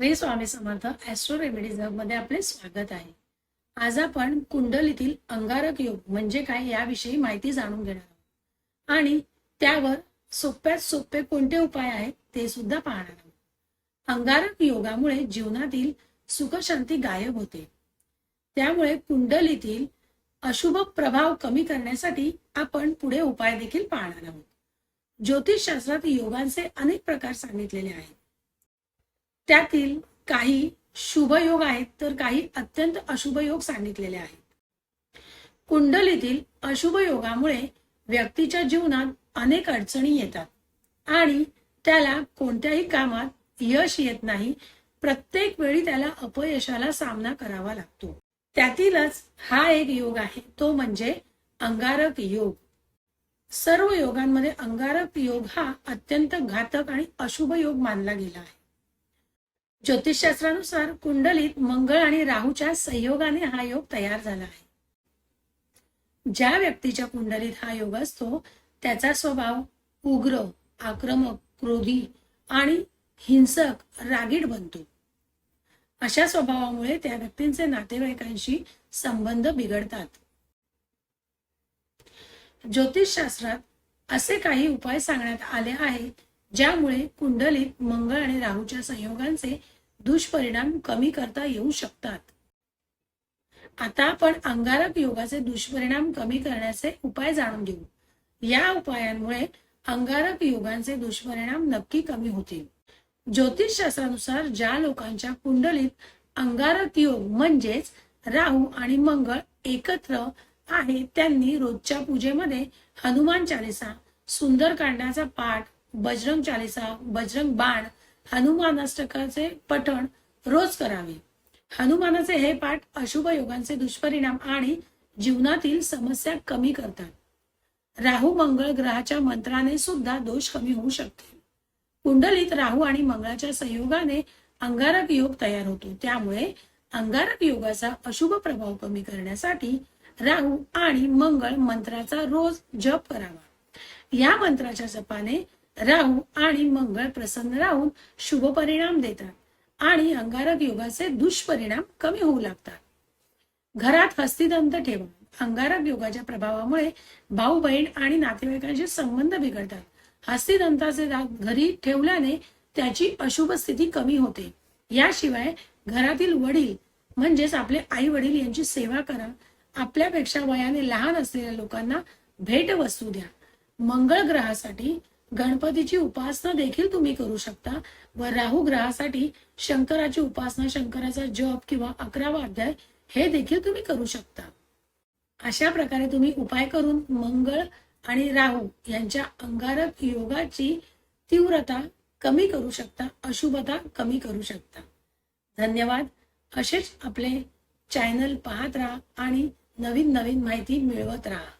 मी Swami Samarth Austro रेमेडीजमध्ये आपले स्वागत आहे. आज आपण कुंडलीतील अंगारक योग म्हणजे काय याविषयी माहिती जाणून घेणार आहोत. आणि त्यावर सोप्यात सोपे कोणते उपाय आहेत ते सुद्धा पाहणार आहोत. अंगारक योगामुळे जीवनातील सुखशांती गायब होते. त्यामुळे कुंडलीतील अशुभ प्रभाव कमी करण्यासाठी आपण पुढे उपाय देखील पाहणार आहोत. ज्योतिषशास्त्रात योगांचे अनेक प्रकार सांगितलेले आहेत. त्यातील काही शुभ योग आहेत तर काही अत्यंत अशुभ योग सांगितलेले आहेत. कुंडलीतील अशुभ योगामुळे व्यक्तीच्या जीवनात अनेक अडचणी येतात आणि त्याला कोणत्याही कामात यश येत नाही. प्रत्येक वेळी त्याला अपयशाला सामना करावा लागतो. त्यातीलच हा एक योग आहे तो म्हणजे अंगारक योग. सर्व योगांमध्ये अंगारक योग हा अत्यंत घातक आणि अशुभ योग मानला गेला आहे. ज्योतिषशास्त्रानुसार कुंडलीत मंगळ आणि राहूच्या संयोगाने हा योग तयार झाला आहे. ज्या व्यक्तीच्या कुंडलीत हा योग असतो त्याचा स्वभाव उग्र आक्रमक क्रोधी आणि हिंसक रागीट बनतो. अशा स्वभावामुळे त्या व्यक्तींचे नातेवाईकांशी संबंध बिघडतात. ज्योतिषशास्त्रात असे काही उपाय सांगण्यात आले आहेत ज्यामुळे कुंडलीत मंगळ आणि राहूच्या संयोगांचे दुष्परिणाम कमी करता येऊ शकतात. आता आपण अंगारक योगाचे दुष्परिणाम कमी करण्याचे उपाय जाणून घेऊ. या उपायांमुळे अंगारक योगांचे दुष्परिणाम नक्की कमी होतील. ज्योतिषशास्त्रानुसार ज्या लोकांच्या कुंडलीत अंगारक योग म्हणजेच राहू आणि मंगळ एकत्र आहे त्यांनी रोजच्या पूजेमध्ये हनुमान चालिसा सुंदरकांडाचा पाठ बजरंग चालिसा बजरंग बाण हनुमानाष्टकाचे पठण रोज करावे. हनुमानाचे हे पाठ अशुभ योगांचे दुष्परिणाम आणि जीवनातील समस्या कमी करतात. राहू मंगळ ग्रहाच्या मंत्राने सुद्धा दोष कमी होऊ शकते. कुंडलीत राहू आणि मंगळाच्या संयोगाने अंगारक योग तयार होतो. त्यामुळे अंगारक योगाचा अशुभ प्रभाव कमी करण्यासाठी राहू आणि मंगळ मंत्राचा रोज जप करावा. या मंत्राच्या जपाने राहू आणि मंगळ प्रसन्न राहून शुभ परिणाम देतात आणि अंगारक योगाचे दुष्परिणाम कमी होऊ लागतात. घरात हस्तिदंत ठेवा अंगारक योगाच्या प्रभावामुळे भाऊ बहीण आणि नातेवाईकांचे संबंध बिघडतात. हस्तिदंताचे दात घरी ठेवल्याने त्याची अशुभ स्थिती कमी होते. याशिवाय घरातील वडील म्हणजेच आपले आई वडील यांची सेवा करा. आपल्यापेक्षा वयाने लहान असलेल्या लोकांना भेट वस्तू द्या. मंगळ ग्रहासाठी गणपतीची उपासना देखील तुम्ही करू शकता. व राहू ग्रहासाठी शंकराची उपासना शंकराचा जप किंवा अकरावा अध्याय हे देखील तुम्ही करू शकता. अशा प्रकारे तुम्ही उपाय करून मंगळ आणि राहू यांच्या अंगारक योगाची तीव्रता कमी करू शकता अशुभता कमी करू शकता. धन्यवाद. असेच आपले चॅनल पाहत राहा आणि नवीन नवीन माहिती मिळवत राहा.